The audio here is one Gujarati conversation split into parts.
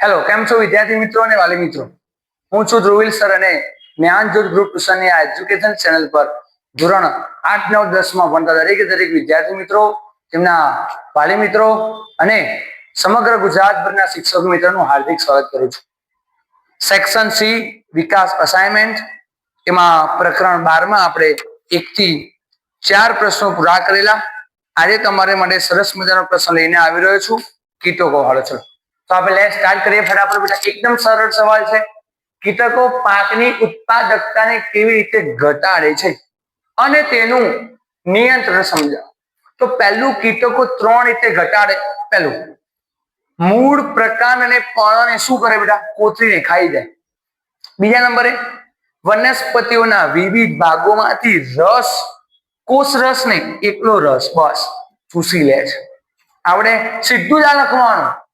હેલો કેમ છો વિદ્યાર્થી મિત્રો અને વાલી મિત્રો? હું છું ધ્રુવિલ સર અને જ્ઞાન જ્યોત ગ્રુપ ટ્યુશનની આ એજ્યુકેશન ચેનલ પર ધોરણ આઠ, નવ, દસમાં ભણતા દરેકે દરેક વિદ્યાર્થી મિત્રો, તેમના વાલી મિત્રો અને સમગ્ર ગુજરાતભરના શિક્ષક મિત્રોનું હાર્દિક સ્વાગત કરું છું. સેક્શન સી વિકાસ અસાઇનમેન્ટ એમાં પ્રકરણ બારમાં આપણે એકથી ચાર પ્રશ્નો પૂરા કરેલા. આજે તમારે માટે સરસ મજાનો પ્રશ્ન લઈને આવી રહ્યો છું. કીટો કીટકો હળચળ તો આપણે સ્ટાર્ટ કરીએ ફટાફટ બેટા. એકદમ સરળ સવાલ છે. કીટકો પાકની ઉત્પાદકતાને કેવી રીતે ઘટાડે છે? અને તેનું નિયંત્રણ સમજાવો. તો પહેલું કીટકો ત્રણ રીતે ઘટાડે. પહેલું, મૂળ પ્રકાંડ અને પર્ણને શું કરે બેટા? કોથળીને ખાઈ જાય. બીજા નંબરે, વનસ્પતિઓના વિવિધ ભાગોમાંથી રસ, કોષ રસ ને એકલો રસ બસ, ચૂસી લે છે. આપણે સીધું જ આ લખવાનું.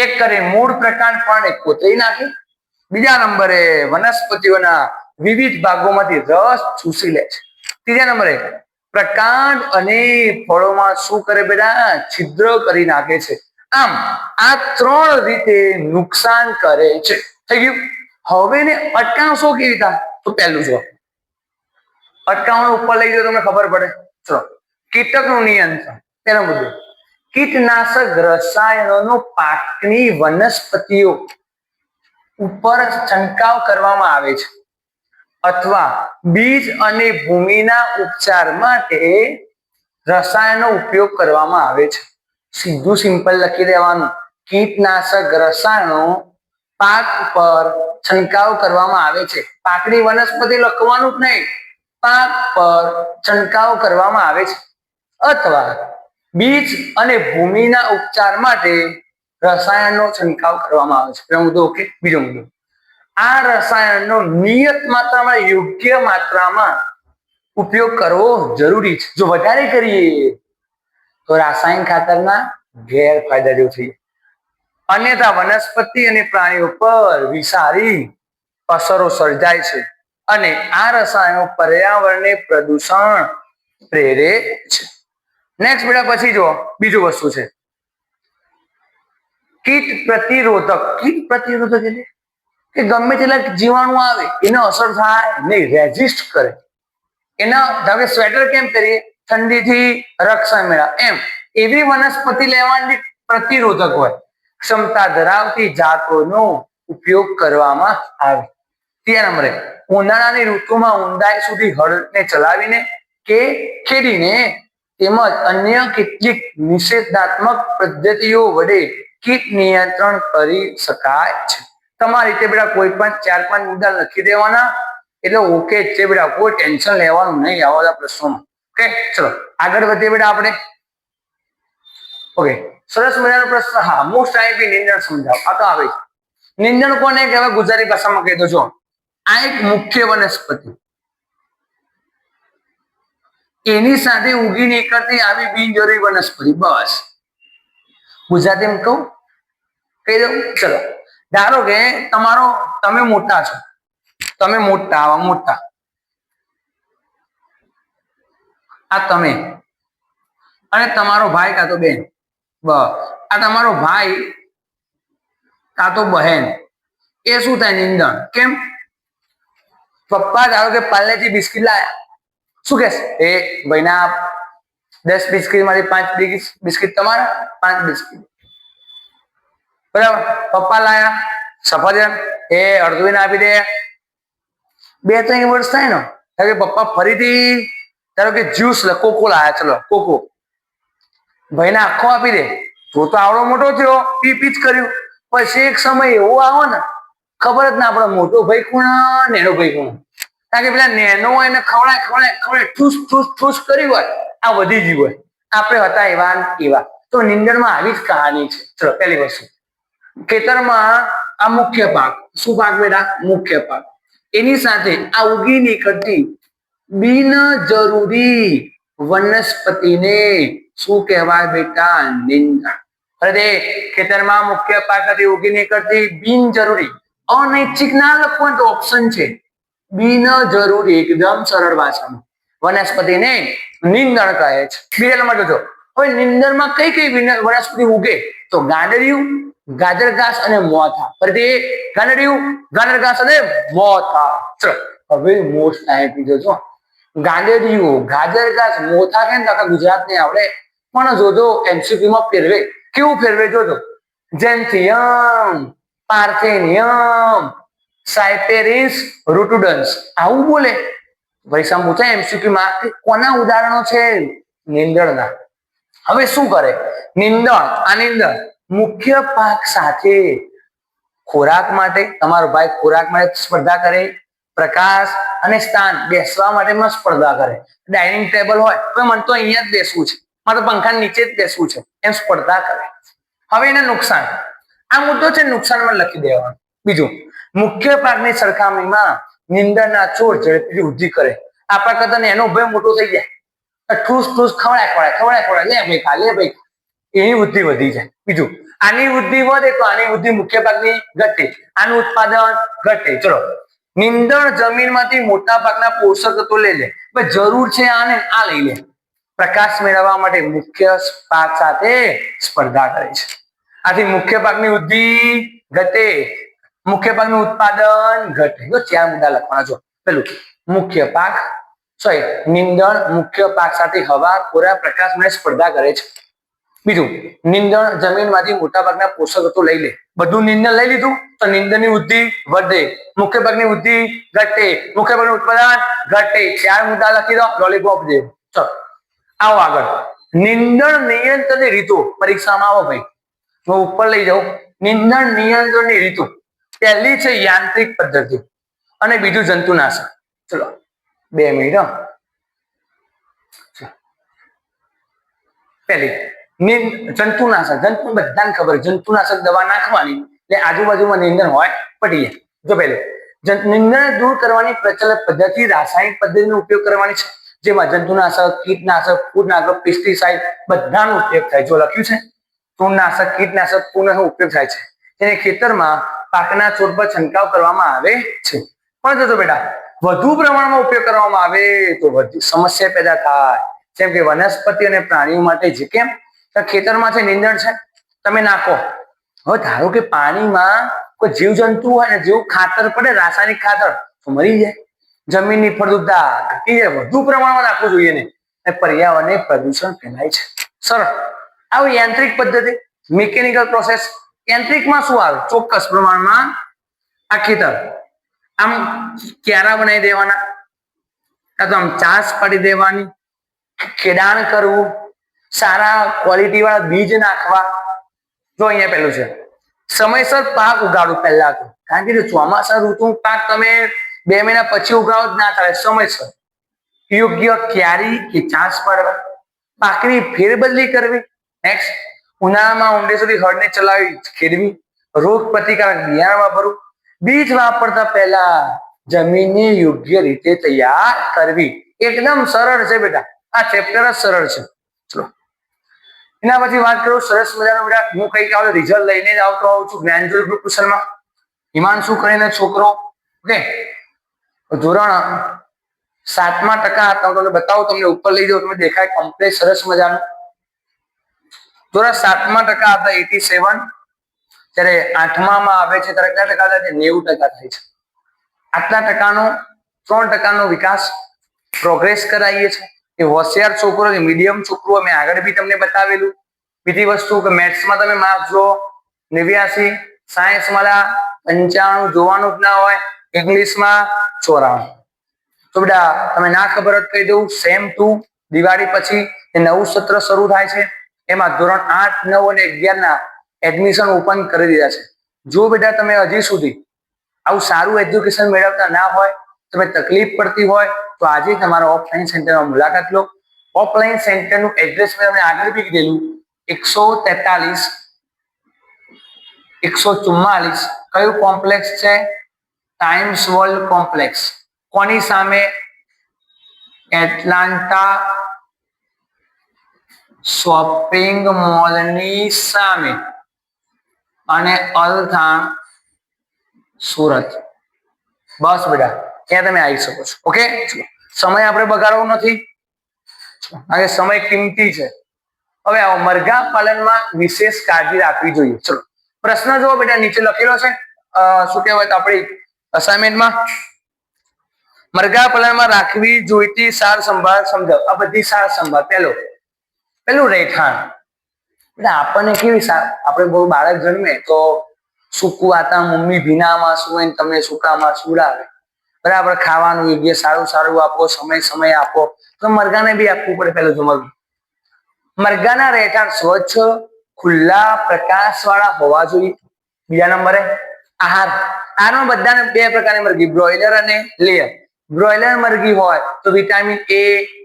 એક કરે મૂળ પ્રકાંડ પણ કોતરી નાખે. બીજા નંબરે વનસ્પતિઓના વિવિધ ભાગોમાંથી રસ ચૂસી લે છે. ત્રીજા નંબરે પ્રકાંડ અને ફળોમાં શું કરે બેટા છિદ્ર કરી નાખે છે. આમ, આ ત્રણ રીતે નુકસાન કરે છે. થઈ ગયું? હવે ને અટકાવશો કેવી રીતે? તો પહેલું જો અટકાવવાનું ઉપર લઈ જાઓ, તમને ખબર પડે. ચલો. કીટકનું નિયંત્રણ. પહેલો મુદ્દો. કીટનાશક રસાયણોનો પાકની વનસ્પતિઓ ઉપર છંટકાવ કરવામાં આવે છે. અથવા બીજ અને ભૂમિના ઉપચાર માટે રસાયણનો ઉપયોગ કરવામાં આવે છે. સીધું સિમ્પલ લખી દેવાનું. કીટનાશક રસાયણો પાક પર છંટકાવ કરવામાં આવે છે. પાકની વનસ્પતિ લખવાનું જ નહીં. પાક પર છંટકાવ કરવામાં આવે છે. અથવા બીજ અને ભૂમિના ઉપચાર માટે રસાયણનો છંટકાવ કરવામાં આવે છે. પહેલો મુદ્દો ઓકે બીજો મુદ્દો. આ રસાયણનો નિયત માત્રામાં યોગ્ય માત્રામાં ઉપયોગ કરવો જરૂરી છે. જો વધારે કરીએ, તો રાસાયણિક ખાતરના ગેરફાયદા જેવું થઈ અન્યથા વનસ્પતિ અને પ્રાણીઓ પર વિસારી અસરો સર્જાય છે અને આ રસાયણો પર્યાવરણને પ્રદૂષણ પ્રેરે છે. નેક્સ્ટ બેટા પછી જો બીજું વસ્તુ છે. કીટ પ્રતિરોધક. કીટ પ્રતિરોધક એટલે કે ગમે તેટલા જીવાણુ આવે, એને અસર થાય નહીં રેઝિસ્ટ કરે. એના ધારો સ્વેટર કેમ કરીએ? ઠંડીથી રક્ષણ મેળવે. એમ. એવી વનસ્પતિ લેવાની પ્રતિરોધક હોય. ક્ષમતા ધરાવતી જાતોનો ઉપયોગ કરવામાં આવે. ત્યાં નંબરે, ઉનાળાની ઋતુમાં ઊંડાઈ સુધી હળને ચલાવીને કે ખેડીને તેમજ અન્ય કેટલીક નિષેધાત્મક પદ્ધતિઓ વડે કીટ નિયંત્રણ કરી શકાય છે. તમારી રીતે બેટા કોઈ પણ ચાર પાંચ મુદ્દા લખી દેવાના. એટલે ઓકે છે બેટા કોઈ ટેન્શન લેવાનું નહીં આવા બધા પ્રશ્નોમાં. ઓકે, ચલો, આગળ વધીએ બેટા આપણે. ઓકે, સરસ મજાનો પ્રશ્ન. હા મોસ્ટ આઈપી નિંદણ સમજાવો. આ તો આવે છે નિંદણ કોને કહેવાય? ગુજરાતી ભાષામાં કહી દો છો આ એક મુખ્ય વનસ્પતિ. એની સાથે ઉગી નીકળતી આવી બિનજરૂરી વનસ્પતિ, બસ. ગુજરાતીમાં કહું? કહી દઉં? ચલો. ધારો કે તમારો, તમે મોટા છો. તમે મોટા, આવા મોટા. આ તમે. અને તમારો ભાઈ કાં તો બેન? બ આ તમારો ભાઈ કાં તો બહેન? એ શું થાય? નિંદણ. કેમ? પપ્પા ધારો કે પાર્લેથી બિસ્કિટ લાયા. શું કે એ ભાઈના દસ બિસ્કીટમાંથી પાંચ બિસ્કીટ તમારા, પાંચ બિસ્કીટ. બરાબર? પપ્પા લાયા, સફરજન, એ અડધું આપી દે. બે ત્રણ વર્ષ થાય ને કે પપ્પા ફરીથી, ધારો કે જ્યુસ કોકો લાયા, ચલો, કોકો. ભાઈને આખો આપી દે. તો તો આવડો મોટો થયો, પી પી જ કર્યું. પછી એક સમય એવો આવો ને, ખબર જ ના પડે, મોટો ભાઈ કોણ નેનો ભાઈ કોણ. કારણ કે પેલા નેનો એને ખવડાય ખવડાય ખવડાય, ઠૂસ ઠૂસ ઠૂસ કર્યું હોય, આ વધી ગયું હોય. આપણે હતા એવા એવા. તો નિંદણમાં આવી જ કહાની છે. ચલો, પહેલી વસ્તુ. ખેતરમાં આ મુખ્ય પાક શું પાક બેટા? મુખ્ય પાક એની સાથે આ ઉગી નીકળતી બિનજરૂરી વનસ્પતિને શું કહેવાય બેટા? નિંદણ. અરે ખેતરમાં મુખ્ય પાક હતી ઉગી નીકળતી બિનજરૂરી અનૈચ્છિક ના લખવું તો ઓપ્શન છે. બિનજરૂરી એકદમ સરળ ભાષામાં વનસ્પતિને નિંદણ કહે છે. બીજા નંબર જોજો. હવે નિંદણમાં કઈ કઈ વનસ્પતિ ઉગે? તો ગાંડરિયું ગાજર ઘાસ અને મોથા. ફરીથી ગાંડરિયું ગાજર ઘાસ અને મોથા. હવે મોસ્ટ આઈપી જોજો. ગાંડરિયું ગાજર ઘાસ મોથા કેમ આખા ગુજરાત ને આવડે? પણ જોજો માં ફેરવે. કેવું ફેરવે જોજો? જેન્થિયમ, પાર્થેનિયમ સાયપેરિસ રૂટુડન્સ આવું બોલે. પરીક્ષા પૂછાય એમસીક્યુ માં કે કોના ઉદાહરણો છે? નીંદણના. હવે શું કરે? નિંદણ. આ નિંદણ મુખ્ય પાક સાથે ખોરાક માટે, તમારો ભાઈ ખોરાક માટે સ્પર્ધા કરે, પ્રકાશ અને સ્થાન બેસવા માટે પણ સ્પર્ધા કરે. ડાઇનિંગ ટેબલ હોય તો મને તો અહીંયા જ બેસવું છે. મારે પંખા નીચે જ બેસવું છે. એમ સ્પર્ધા કરે. હવે એને નુકસાન. આ મુદ્દો છે નુકસાનમાં લખી દેવાનું. બીજું મુખ્ય પાકની સરખામણીમાં નિંદરના છોડ ઝડપી વૃદ્ધિ કરે. આપણા કરતા એનો ભય મોટો થઈ જાય. ઠૂસ ઠૂસ ખવડાય ખવડાય ખવડાય ખવડાય. લે ભાઈ ખા, લે ભાઈ એની વૃદ્ધિ વધી જાય. બીજું, આની વૃદ્ધિ વધે તો આની વૃદ્ધિ મુખ્ય પાકની ઘટે. આનું ઉત્પાદન ઘટે. ચલો. નિંદણ જમીનમાંથી મોટા ભાગના પોષક તત્વો લઈ લે. પણ જરૂર છે આને આ લઈ લે. પ્રકાશ મેળવવા માટે મુખ્ય પાક સાથે સ્પર્ધા કરે છે. આથી મુખ્ય પાકની વૃદ્ધિ ઘટે. મુખ્ય પાકનું ઉત્પાદન ઘટે. જો ચાર મુદ્દા લખવાના છો પેલું મુખ્ય પાક. સોરી, નિંદણ મુખ્ય પાક સાથે હવા, ખોરાક, પ્રકાશ માટે સ્પર્ધા કરે છે. બીજું, નિંદણ જમીનમાંથી મોટા ભાગના પોષક તત્વો લઈ લે. બધું નિંદણ લઈ લીધું, તો નિંદણની વૃદ્ધિ વધે. મુખ્ય પાકની વૃદ્ધિ ઘટે. મુખ્ય પાકનું ઉત્પાદન ઘટે. ચાર મુદ્દા લખી દો લોલીપોપ દેવ ચલો. આવો આગળ. નિંદણ નિયંત્રણની રીતો. પરીક્ષામાં આવો ભાઈ. હું ઉપર લઈ જાઉં. નિંદણ નિયંત્રણની રીતો. પહેલી છે યાંત્રિક પદ્ધતિ અને બીજું જંતુનાશક. ચલો, બે મિનિટ પહેલી નિં- જંતુનાશક. જંતુ બધાને ખબર જંતુનાશક દવા નાખવાની, એટલે આજુબાજુમાં નિંદણ હોય જાય. જો પહેલું નિંદણ દૂર કરવાની પ્રચલિત પદ્ધતિ રાસાયણિક પદ્ધતિનો ઉપયોગ કરવાની છે. જેમાં જંતુનાશક, કીટનાશક ફૂડનાશક પેસ્ટિસાઇડ બધાનો ઉપયોગ થાય જો લખ્યું છે તૃણનાશક કીટનાશક પૂર્ણનો ઉપયોગ થાય છે. તેને ખેતરમાં પાકના છોડ પર છંટકાવ કરવામાં આવે છે. પણ જોજો બેટા, વધુ પ્રમાણમાં ઉપયોગ કરવામાં આવે તો વધુ સમસ્યા પેદા થાય. જેમ કે વનસ્પતિ અને પ્રાણીઓ માટે જે કેમ? ખેતરમાં છે નીંદણ છે, તમે નાખો. હવે ધારો કે પાણીમાં કોઈ જીવજંતુ હોય ને જેવું ખાતર પડે, રાસાયણિક ખાતર, તો મરી જાય. જમીનની ફળદ્રુપતા ઘટી જાય. વધુ પ્રમાણમાં નાખવું જોઈએ ને. અને પર્યાવરણને પ્રદૂષણ ફેલાય છે. સરળ. આવી યાંત્રિક પદ્ધતિ મિકેનિકલ પ્રોસેસ યાંત્રિકમાં શું આવે? ચોક્કસ પ્રમાણમાં આ ખેતર. આમ ક્યારા બનાવી દેવાના? કાં તો આમ ચાસ પાડી દેવાની? ખેડાણ કરવું? સારા ક્વોલિટી વાળા બીજ નાખવા? જો અહીંયા પેલું છે. સમયસર પાક ઉગાડવું પહેલા તો. કારણ કે ચોમાસા ઋતુ પાક તમે બે મહિના પછી ઉગાડો જ ના થાય, સમયસર. યોગ્ય ક્યારી કે ચાસ પાડવા? પાકની ફેરબદલી કરવી? નેક્સ્ટ ઉનાળામાં ઊંડે સુધી હળને ચલાવી ખેડવી, રોગ પ્રતિકારક બિયારણ વાપરવું બીજ વાપરતા પહેલા જમીનને યોગ્ય રીતે તૈયાર કરવી. એકદમ સરળ છે બેટા. આ ચેપ્ટર જ સરળ છે. ચલો. એના પછી વાત કરું સરસ મજાનો બેટા. હું કંઈક આવે રિઝલ્ટ લઈને જ આવતો હોઉં છું જ્ઞાનજોલ ગ્રુપ ટ્યુશનમાં હિમાંશુ કરીને છોકરો? ઓકે? ધોરણ સાતમા ટકા હતા. તમને બતાવું, તમને ઉપર લઈ જાઉં તમે દેખાય કમ્પ્લેટ સરસ મજાનું. ધોરણ સાતમા ટકા હતા એટી સેવન, જ્યારે આઠમામાં આવે છે, ત્યારે કેટલા ટકા થાય છે? નેવું ટકા થાય છે. આટલા ટકાનો, ત્રણ ટકાનો વિકાસ પ્રોગ્રેસ કરાવીએ છીએ એ હોશિયાર છોકરો છે મીડિયમ છોકરો મેં આગળ બી તમને બતાવેલું. બીજી વસ્તુ કે મેથ્સમાં તમે માર્ક્સ જો નેવ્યાસી સાયન્સમાં પંચાણું, જોવાનું જ ના હોય ઇંગ્લિશમાં ચોરાણું. તો બેટા, તમે ના ખબર જ કહી દઉં સેમ ટુ દિવાળી પછી એ નવું સત્ર શરૂ થાય છે. એમાં ધોરણ આઠ, નવ અને અગિયાર ના એડમિશન ઓપન કરી દીધા છે. જો બેટા તમે હજી સુધી આવું સારું એજ્યુકેશન મેળવતા ના હોય, તમે તકલીફ પડતી હોય, તો આજે તમારા ઓફલાઈન સેન્ટરમાં મુલાકાત લો. ઓફલાઈન સેન્ટરનું એડ્રેસ મેં તમને આગળ બી કીધેલું. એકસો તેતાલીસ, એકસો ચુમ્માલીસ. કયું કોમ્પ્લેક્સ છે? ટાઈમ્સ વર્લ્ડ કોમ્પ્લેક્સ કોની સામે? એટલાન્ટા શોપિંગ મોલની સામે. અને અલથાણ સુરત. બસ બેટા, ત્યાં તમે આવી શકો છો. ઓકે? સમય આપણે બગાડવો નથી. અને સમય કિંમતી છે. હવે આવો મરઘા પાલનમાં વિશેષ કાળજી રાખવી જોઈએ. ચલો. પ્રશ્ન જુઓ બેટા, નીચે લખેલો છે. શું કહેવાય આપણી અસાઇનમેન્ટમાં મરઘા પાલનમાં રાખવી, જોઈતી સાર સંભાળ સમજાવ. આ બધી સાર સંભાળ. પેલો પેલું રહેઠાણ. એટલે આપણને કેવી આપણે બહુ બાળક જન્મે તો સૂકું આતા મમ્મી ભીનામાં સુવે ને તમને સૂકામાં સુડાવે. બરાબર ખાવાનું યોગ્ય સારું સારું આપો, સમય સમય આપો. તો મરઘાને બી આપવું પડે પેલું મરઘું મરઘાના રહેઠાણ સ્વચ્છ, ખુલ્લા પ્રકાશ વાળા હોવા જોઈએ. બીજા નંબરે આહાર. આહારમાં બધાને બે પ્રકારની મરઘી. બ્રોઇલર અને લેયર. બ્રોઇલર મરઘી હોય તો વિટામિન એ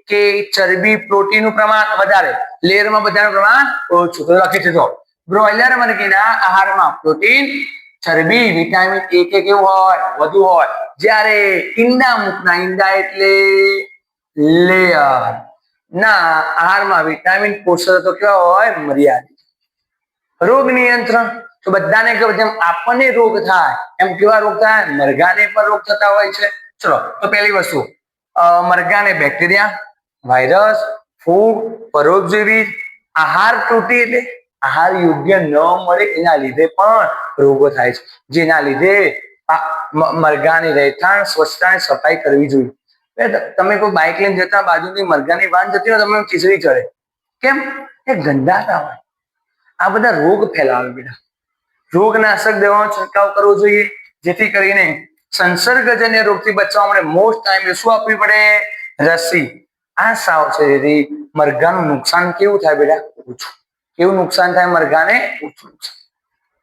કે ચરબી પ્રોટીનનું પ્રમાણ વધારે લેયરમાં બધાનું પ્રમાણ ઓછું. તો લખી છે બ્રોઇલર મરઘીના આહારમાં પ્રોટીન, ચરબી, વિટામિન એ કે કેવું હોય, વધુ હોય. જ્યારે ઈંડા મૂકના ઈંડા એટલે લેયર ના આહારમાં વિટામિન પોષક તત્વો કેવા હોય? મર્યાદિત. રોગ નિયંત્રણ. તો બધાને જેમ આપણને રોગ થાય, એમ કેવા રોગ થાય? મરઘાને પણ રોગ થતા હોય છે. ચલો, તો પહેલી વસ્તુ મરઘાને બેક્ટેરિયા વાયરસ, ફૂગ, પરોપજીવી, આહાર તૂટી એટલે આહાર યોગ્ય ન મળે એના લીધે પણ રોગો થાય છે. જેના લીધે મરઘાની રહેઠાણ સ્વચ્છતા અને સફાઈ કરવી જોઈએ. તમે કોઈ બાઇક લઈને જતા બાજુની મરઘાની વાન જતી હોય તમને ખીચડી ચડે. કેમ? એ ગંદાતા હોય આ બધા રોગ ફેલાવે બેટા. રોગનાશક દવાનો છંટકાવ કરવો જોઈએ. જેથી કરીને સંસર્ગજન્ય રોગથી બચવા માટે મોસ્ટ ટાઈમ શું આપવી પડે? રસી. આ સાવ છે સાવચેતી મરઘાનું નુકસાન કેવું થાય બેટા? ઓછું. કેવું નુકસાન થાય મરઘાને? ઓછું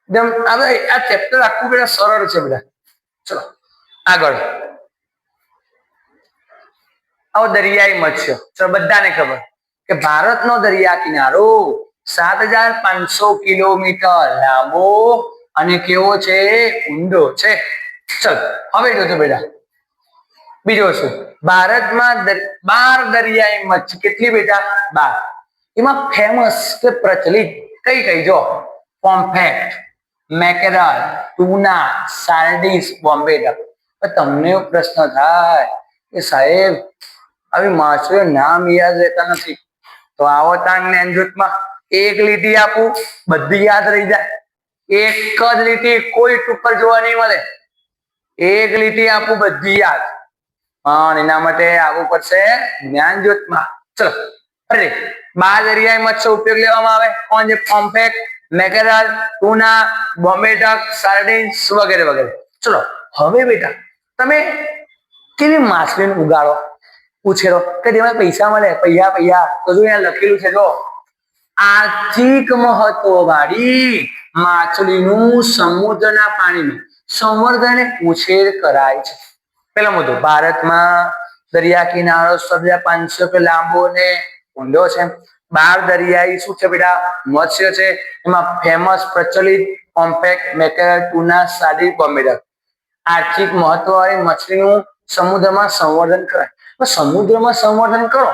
એકદમ, આ ચેપ્ટર આખું બેટા સરળ છે બેટા. ચલો, આગળ. આવો દરિયાઈ મત્સ્ય. ચલો, બધાને ખબર કે ભારતનો દરિયા કિનારો સાત હજાર પાંચસો કિલોમીટર લાંબો અને કેવો છે? ઊંડો છે. ચલ, હવે જોજો બેટા. બીજો શું? ભારતમાં બાર દરિયાઈ મચ્છી કેટલી બેટા બાર. એમાં ફેમસ કે પ્રચલિત કઈ કઈ? જો પોમ્ફેટ મેકેરલ ટુના સાર્ડિસ બોમ્બે તમને પ્રશ્ન થાય કે સાહેબ, આવી માછલીઓ નામ યાદ રહેતા નથી. તો આવો તાંગ ને જૂથમાં એક લીટી આપું, બધી યાદ રહી જાય. એક જ લીટી કોઈ ઉપર જોવા નહીં મળે. એક લીટી આપું, બધી યાદ. પણ એના માટે આવવું પડશે જ્ઞાન જ્યોતમાં ચલો અરે બાર દરિયાઈ મત્સ્ય ઉપયોગ લેવામાં આવે. કોણ છે? પોમ્પેક મેકેરલ ટુના બોમ્બે ડક સાર્ડિન્સ વગેરે વગેરે. ચલો, હવે બેટા, તમે કેવી માછલીને ઉગાડો? ઉછેરો. કે જેમાં પૈસા મળે? પૈયા પૈયા. તો જો અહીંયા લખેલું છે, જો, આર્થિક મહત્વ વાળી માછલીનું સમુદ્રના પાણીનું. સંવર્ધન ઉછેર કરાય છે. પેલો મુદ્દો ભારતમાં દરિયા કિનારો સર્જા પાંચસો કે લાંબો અને ઊંડો છે બાર દરિયાઈ શું છે બેટા? મત્સ્ય છે. એમાં ફેમસ પ્રચલિત કોમ્પેક્ટ મેકેરલ ટુના સાદી કોમેડર આર્થિક મહત્વ વાળી મછલીનું સમુદ્રમાં સંવર્ધન કરાય. સમુદ્રમાં સંવર્ધન કરો.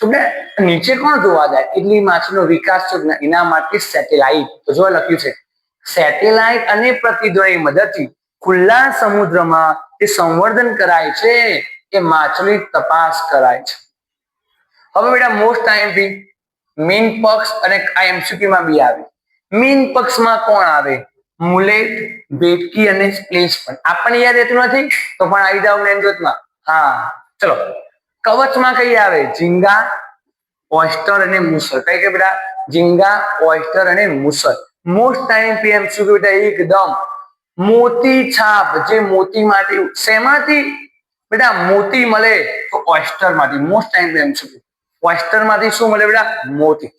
તો બે નીચે કોણ જોવા જાય? એટલી માછલીનો વિકાસ એના માટે સેટેલાઇટ તો જો લખ્યું છે. સેટેલાઇટ અને પ્રતિધ્વની મદદથી ખુલ્લા સમુદ્રમાં એ સંવર્ધન કરાય છે, એ માછલી તપાસ કરાય છે. હવે બેટા મોસ્ટ આઈએમપી મીન પક્ષ અને આ MCQ માં બી આવે. મીન પક્ષમાં કોણ આવે? મુલેટ, ભેટકી અને સ્પ્લેશ પણ. આપણને યાદ રહેતું નથી? તો પણ આવી જાવ જ્ઞાનજ્યોતમાં હા, ચલો. કવચમાં કઈ આવે? ઝીંગા ઓસ્ટર અને મુસળ કઈ કઈ બેટા? ઝીંગા ઓસ્ટર અને મુસળ મોસ્ટ ટાઈમ પીએમ શું બેટા, એકદમ મોતી છાપ, જે મોતી માટે શેમાંથી? બેટા, મોતી મળે તો ઓસ્ટરમાંથી મોસ્ટ ટાઈમ એમ શું ઓસ્ટરમાંથી શું મળે બેટા? મોતી.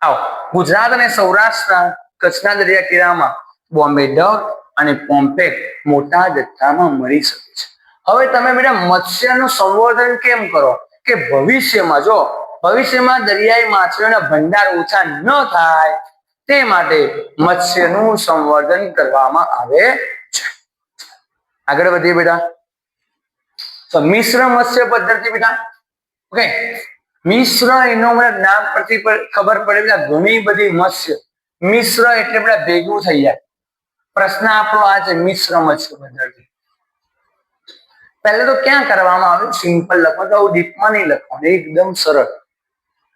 આવો. ગુજરાત અને સૌરાષ્ટ્ર કચ્છના દરિયા કિનારામાં બોમ્બે ડક અને પોમ્પેટ મોટા જથ્થામાં મળી શકે છે. હવે તમે બેટા મત્સ્યનું સંવર્ધન કેમ કરો? કે ભવિષ્યમાં જો ભવિષ્યમાં દરિયાઈ માછલીઓના ભંડાર ઓછા ન થાય તે માટે મત્સ્યનું સંવર્ધન કરવામાં આવે છે. આગળ વધીએ બેટા. મિશ્ર મત્સ્ય પદ્ધતિ બેટા. ઓકે. મિશ્ર એનો નામ પરથી ખબર પડે બેટા, ઘણી બધી મત્સ્ય. મિશ્ર એટલે બેટા ભેગું થઈ જાય. પ્રશ્ન આપણો આ છે મિશ્ર મત્સ્ય પદ્ધતિ. પહેલા તો ક્યાં કરવામાં આવ્યું સિમ્પલ લખો, તો ડીપમાં નહીં લખવાનું, એકદમ સરળ.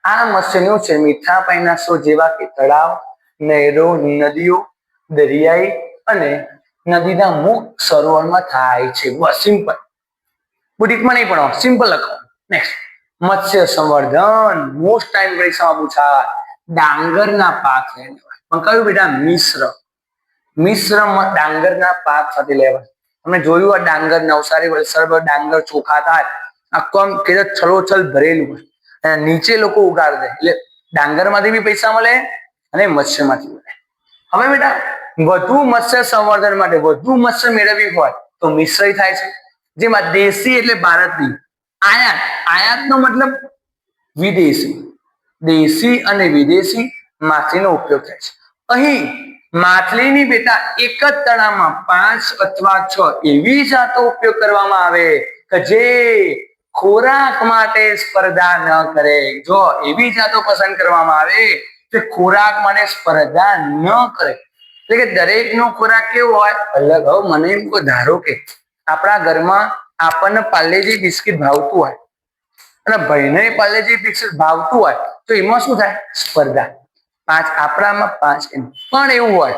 આ મત્સ્યનું છે મીઠા પાણીના જેવા કે તળાવ નહેરો, નદીઓ, દરિયાઈ અને નદીના મુખ સરોવરમાં થાય છે. બસ સિમ્પલ બુટીકમાં નહીં પણ સિમ્પલ લખો. નેક્સ્ટ મત્સ્ય સંવર્ધન. મોસ્ટ ટાઈમ પરીક્ષામાં પૂછાય ડાંગરના પાક પણ કયું બેટા? મિશ્ર. મિશ્ર ડાંગરના પાક સાથે લેવાય. તમે જોયું આ ડાંગર, નવસારી, વલસાડ ડાંગર ચોખા થાય. આખું આમ કે છલોછલ ભરેલું હોય. નીચે લોકો ઉગાડ. દે એટલે ડાંગરમાંથી બી પૈસા મળે અને મત્સ્યમાંથી હવે બેટા, વધુ મત્સ્ય સંવર્ધન માટે વધુ મત્સ્ય મેળવવી હોય તો મિશ્ર થાય છે. જેમાં દેશી એટલે ભારતની. આયાત, આયાતનો મતલબ વિદેશી. દેશી અને વિદેશી માછલીનો ઉપયોગ થાય છે. અહીં માછલીની બેટા એક જ તળામાં પાંચ અથવા છ એવી જાતો ઉપયોગ કરવામાં આવે કે જે ખોરાક માટે સ્પર્ધા ન કરે. જો એવી જાતો પસંદ કરવામાં આવે જે ખોરાક માટે સ્પર્ધા ન કરે. એટલે કે દરેક નો ખોરાક કેવો હોય? અલગ. હવે મને એમ કોઈ ધારો કે આપણા ઘરમાં આપણને પાર્લેજી બિસ્કિટ ભાવતું હોય અને ભાઈને પાર્લેજી બિસ્કિટ ભાવતું હોય, તો એમાં શું થાય? સ્પર્ધા. પાંચ, આપણામાં પાંચ પણ એવું હોય,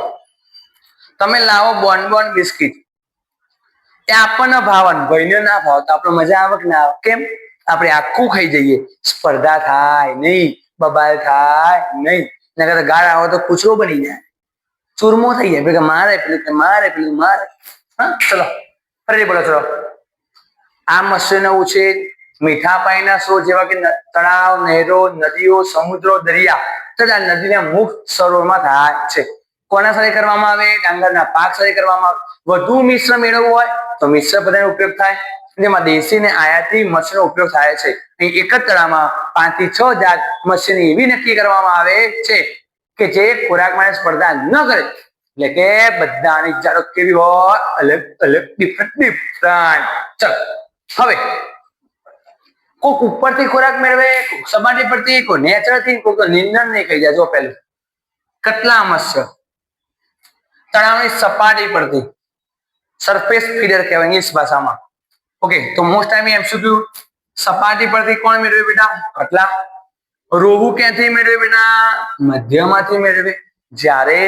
તમે લાવો બોન બોન બિસ્કિટ, એ આપણને ભાવન ભાઈને ના ભાવ તો આપણે મજા આવે કે ના આવે? કેમ? આપણે આખું ખાઈ જઈએ. સ્પર્ધા થાય નહીં. બબાલ થાય નહીં. એના કરતા ગાળ આવે તો કૂચરો બની જાય. ચૂરમો થઈ જાય. કે મારે પેલું મારે પેલું મારે. હા, ચલો. ફરી બોલો, ચલો. આ મત્સ્યનો ઉછેર મીઠા પાણીના સ્ત્રોત જેવા કે તળાવ, નહેરો, નદીઓ, સમુદ્રો, દરિયા. તથા નદીના મુખ સરોવરમાં થાય છે. કોના સાથે કરવામાં આવે? ડાંગરના પાક સાથે કરવામાં આવે. વધુ મિશ્ર મેળવવું હોય તો મિશ્ર પદાર્થનો ઉપયોગ થાય. જેમાં દેશી ને આયાતી મત્સ્યનો ઉપયોગ થાય છે. એક જ તળાવમાં પાંચથી છ જાત મત્સ્યની એવી નક્કી કરવામાં આવે છે કે જે ખોરાક માટે સ્પર્ધા ન કરે. એટલે કે બધાની જાતો કેવી હોય? અલગ અલગ ડિફરન્ટ ડિફરન્ટ ચલો, હવે કોક ઉપરથી ખોરાક મેળવે, કોક સપાટી પરથી કોઈ નેચરથી કોક નિંદણ નહીં કહી જાય જો પેલું કેટલા મત્સ્ય તળાવની સપાટી પરથી. સરફેસ ફીડર કહેવાય ઇંગ્લિશ ભાષામાં. ઓકે તો મોસ્ટ ટાઈમ એમસીક્યુ સપાટી પરથી કોણ મેળવે બેટા? કટલા. રોહુ ક્યાંથી મેળવે બેટા? મધ્યમાંથી મેળવે જ્યારે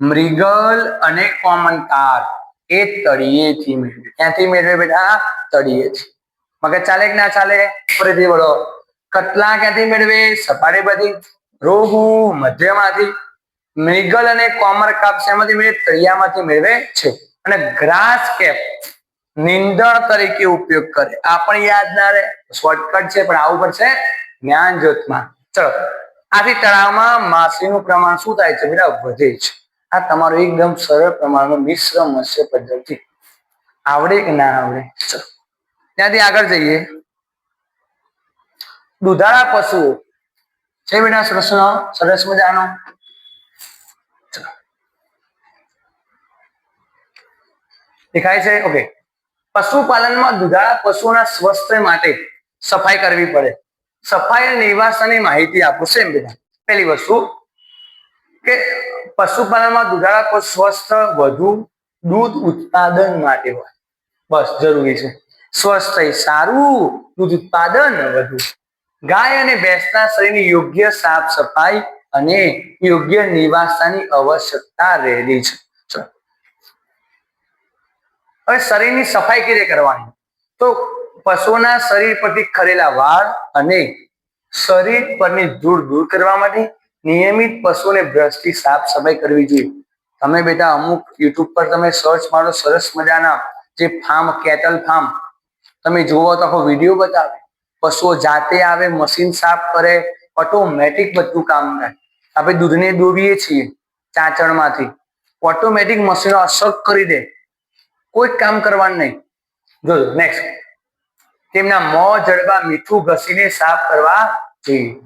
મૃગલ અને કોમન કાર એ તળિયેથી મેળવે ક્યાંથી મેળવે બેટા? તળિયેથી. મગજ ચાલે કે ના ચાલે? ફરીથી બોલો. કટલા ક્યાંથી મેળવે? સપાટી પરથી. રોહુ મધ્યમાંથી. મૃગલ અને કોમર કાપ શેમાંથી મેળવે? તળિયામાંથી મેળવે છે. અને ગ્રાસ કેપ નિંદણ તરીકે ઉપયોગ કરે. આ પણ યાદ ના રહે. શોર્ટકટ છે, પણ આવું પડશે જ્ઞાન જ્યોતમાં ચલો, આથી તળાવમાં માછલીનું પ્રમાણ શું થાય છે બેટા? વધે છે. આ તમારું એકદમ સરળ પ્રમાણનું મિશ્ર મત્સ્ય પદ્ધતિ આવડે કે ના આવડે? ચલો, ત્યાંથી આગળ જઈએ. દુધાળા પશુઓ. છે બેટા સરસ સરસ મજાનો? દેખાય છે? ઓકે. પશુપાલનમાં દુધાળા પશુઓના સ્વાસ્થ્ય માટે સફાઈ કરવી પડે. સફાઈ અને નિવાસની માહિતી આપું છું એમ બધા. પહેલી વસ્તુ કે પશુપાલનમાં દુધાળા પશુ સ્વસ્થ વધુ દૂધ ઉત્પાદન માટે હોય. બસ જરૂરી છે. સ્વસ્થ સારું દૂધ ઉત્પાદન વધુ. ગાય અને ભેંસના શરીરની યોગ્ય સાફ સફાઈ અને યોગ્ય નિવાસની આવશ્યકતા રહેલી છે. હવે શરીરની સફાઈ કેવી કરવાની? તો પશુઓના શરીર પરથી ખરેલા વાળ અને શરીર પરની ધૂળ દૂર કરવા માટે નિયમિત પશુઓને બ્રશથી સાફ સફાઈ કરવી જોઈએ. તમે બેટા અમુક યુટ્યુબ પર તમે સર્ચ મારો સરસ મજાના જે ફાર્મ, કેટલ ફાર્મ, તમે જુઓ તો આખો વીડિયો બતાવે. પશુઓ જાતે આવે, મશીન સાફ કરે ઓટોમેટિક બધું કામ થાય આપણે દૂધને દોરીએ છીએ ચાંચણમાંથી. ઓટોમેટિક મશીનો અસર કરી દે. કોઈ કામ કરવાનું નહીં. જોજો નેક્સ્ટ તેમના મોં જડબા મીઠું ઘસીને સાફ કરવા જોઈએ.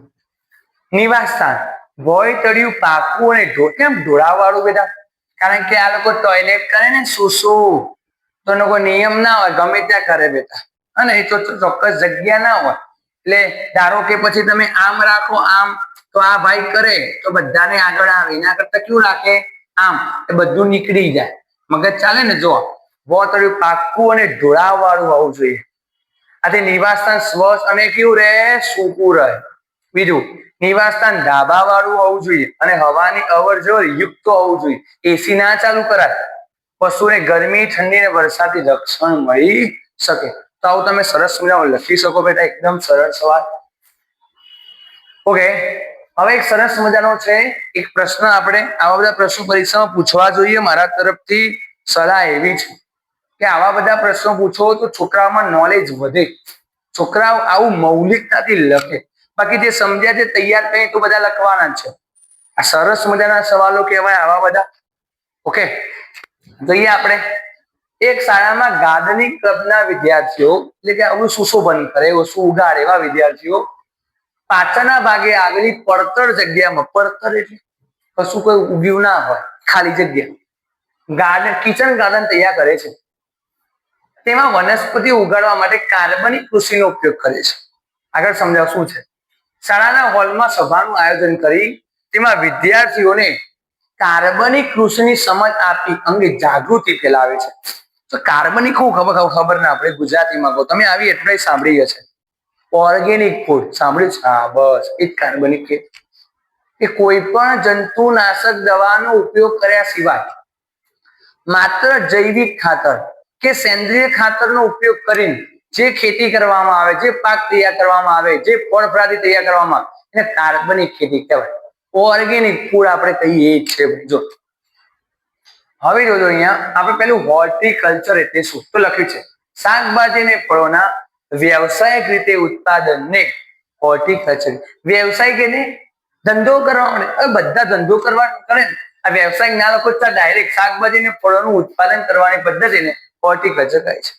નિવાસ સ્થાન ભોય તળિયું પાકું અને કેમ ઢોળાવાળું બધા કારણ કે આ લોકો ટોયલેટ કરે ને શું તો એનો કોઈ નિયમ ના હોય, ગમે ત્યાં કરે બેટા. અને એ તો ચોક્કસ જગ્યા ના હોય. એટલે ધારો કે પછી તમે આમ રાખો, આમ, તો આ ભાઈ કરે, તો બધાને આગળ આવે. એના કરતા કેવું રાખે? આમ. એ બધું નીકળી જાય. મગજ ચાલે ને જો વોતળિયું પાકું અને ઢોળાવવાળું હોવું જોઈએ. આથી નિવાસસ્થાન સ્વચ્છ અને કેવું રહે? સૂકું રહે. બીજું, નિવાસસ્થાન ધાબા વાળું હોવું જોઈએ અને હવાની અવર જવર યુક્ત હોવું જોઈએ. એસી ના ચાલુ કરાય. પશુને ગરમી, ઠંડી અને વરસાદથી રક્ષણ મળી શકે. તો આવું તમે સરસ મજામાં લખી શકો બેટા, એકદમ સરળ સવાલ. ઓકે, હવે એક સરસ મજાનો છે, એક પ્રશ્ન આપણે આવા બધા પ્રશ્નો પરીક્ષામાં પૂછવા જોઈએ. મારા તરફથી સલાહ એવી છે. કે આવા બધા પ્રશ્નો પૂછો તો છોકરાઓમાં નોલેજ વધે. છોકરાઓ આવું મૌલિકતાથી લખે. બાકી જે સમજ્યા છે તૈયાર કરી તો બધા લખવાના છે. આ સરસ મજાના સવાલો કહેવાય આવા બધા. ઓકે જોઈએ આપણે એક શાળામાં ગાર્ડનિંગ ક્લબના વિદ્યાર્થીઓ, એટલે કે આવું સુશોભન કરે શું ઉગાડે એવા વિદ્યાર્થીઓ, પાછળના ભાગે આવેલી પડતર જગ્યામાં, પડતર એટલે કશું કોઈ ઉગ્યું ના હોય, ખાલી જગ્યા. ગાર્ડન કિચન ગાર્ડન તૈયાર કરે છે. તેમાં વનસ્પતિ ઉગાડવા માટે કાર્બનિક કૃષિનો ઉપયોગ કરે છે. આગળ સમજાવ શું છે? શાળાના હોલમાં સભાનું આયોજન કરી તેમાં વિદ્યાર્થીઓને કાર્બનિક કૃષિની સમજ આપી અંગે જાગૃતિ ફેલાવે છે. તો કાર્બનિક હું ખબર ખબર ના આપણે ગુજરાતીમાં કહો. તમે આવી એટલે સાંભળી હશે ઓર્ગેનિક ફૂડ સાંભળ્યું છે? હા, બસ, એ કાર્બનિક કે. કે કોઈ પણ જંતુનાશક દવાનો ઉપયોગ કર્યા સિવાય માત્ર જૈવિક ખાતર કે સેન્દ્રિય ખાતરનો ઉપયોગ કરીને જે ખેતી કરવામાં આવે, જે પાક તૈયાર કરવામાં આવે, જે ફળ ફળાદી તૈયાર કરવામાં આવે, એને કાર્બનિક ખેતી કહેવાય. ઓર્ગેનિક ફૂડ આપણે કહીએ છે જો હવે જોજો અહીંયા આપણે પેલું હોર્ટિકલ્ચર એટલે શું? તો લખ્યું છે, શાકભાજી ને ફળોના વ્યવસાયિક રીતે ઉત્પાદનને હોર્ટિકલ્ચર વ્યવસાયિક એને ધંધો કરવા માટે બધા ધંધો કરવા કરે ને, આ વ્યવસાયિક ના લોકો ડાયરેક્ટ શાકભાજી અને ફળોનું ઉત્પાદન કરવાની પદ્ધતિને હોર્ટિકલ્ચર કહે છે.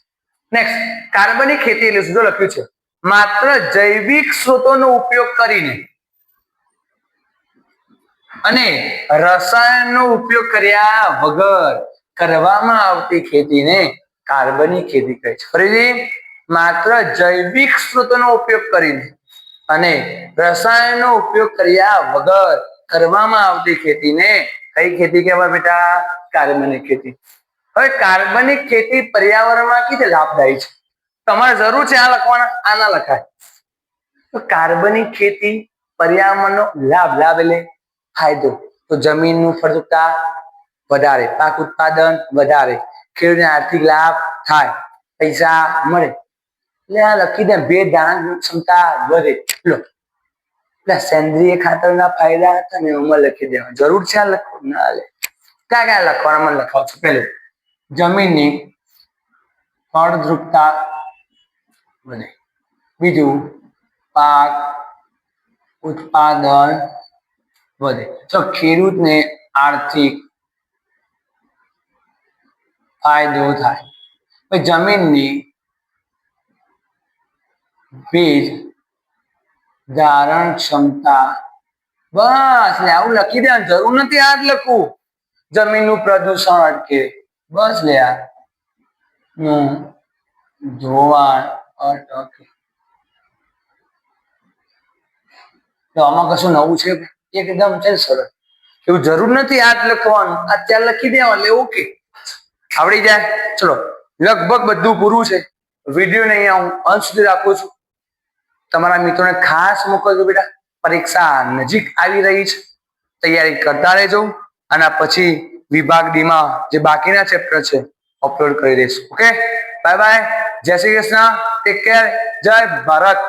નેક્સ્ટ કાર્બનિક ખેતી એટલે શું? લખ્યું છે, માત્ર જૈવિક સ્ત્રોતોનો ઉપયોગ કરીને અને રસાયણનો ઉપયોગ કર્યા વગર કરવામાં આવતી ખેતીને કાર્બનિક ખેતી કહે છે. ફરીથી, માત્ર જૈવિક સ્ત્રોતોનો ઉપયોગ કરીને અને રસાયણનો ઉપયોગ કર્યા વગર કરવામાં આવતી ખેતીને કઈ ખેતી કહેવાય બેટા? કાર્બનિક ખેતી. હવે કાર્બનિક ખેતી પર્યાવરણમાં કીધે લાભદાયી છે? તમારે જરૂર છે આ લખવાના આના લખાય. તો કાર્બનિક ખેતી પર્યાવરણનો લાભ લાભ એટલે ફાયદો. તો જમીનનું ફળદ્રુપતા વધારે, પાક ઉત્પાદન વધારે, ખેડૂતને આર્થિક લાભ થાય, પૈસા મળે. એટલે આ લખી દે, બે ધારણ ક્ષમતા વધે. લો એટલે સેન્દ્રિય ખાતરના ફાયદા હતા એમાં લખી દેવા. જરૂર છે આ લખવું? ના લે. ક્યાં ક્યાં લખવાના મને લખાવ છું પેલું જમીનની ફળદ્રુપતા વધે. બીજું, પાક ઉત્પાદન વધે. તો ખેડૂતને આર્થિક ફાયદો થાય. જમીનની ભેજ ધારણ ક્ષમતા બસ લે આવું લખી દેવાનું જરૂર નથી આ જ લખવું. જમીનનું પ્રદૂષણ અટકે. બસ લ્યા નું ધોવાણ અટકે તો આમાં કશું નવું છે? એકદમ છે સરળ એવું જરૂર નથી આ લખવાનું. આ અત્યારે લખી દેવા એટલે ઓકે. આવડી જાય. ચલો. લગભગ બધું પૂરું છે. વિડીયોને અહીંયા હું અંત સુધી રાખું છું. તમારા મિત્રોને ખાસ મોકલજો બેટા. પરીક્ષા નજીક આવી રહી છે. તૈયારી કરતા રહેજો. અને પછી વિભાગ ડી માં જે બાકીના ચેપ્ટર છે અપલોડ કરી દઈશ. ઓકે બાય બાય જય શ્રી કૃષ્ણ. ટેક કેર જય ભારત.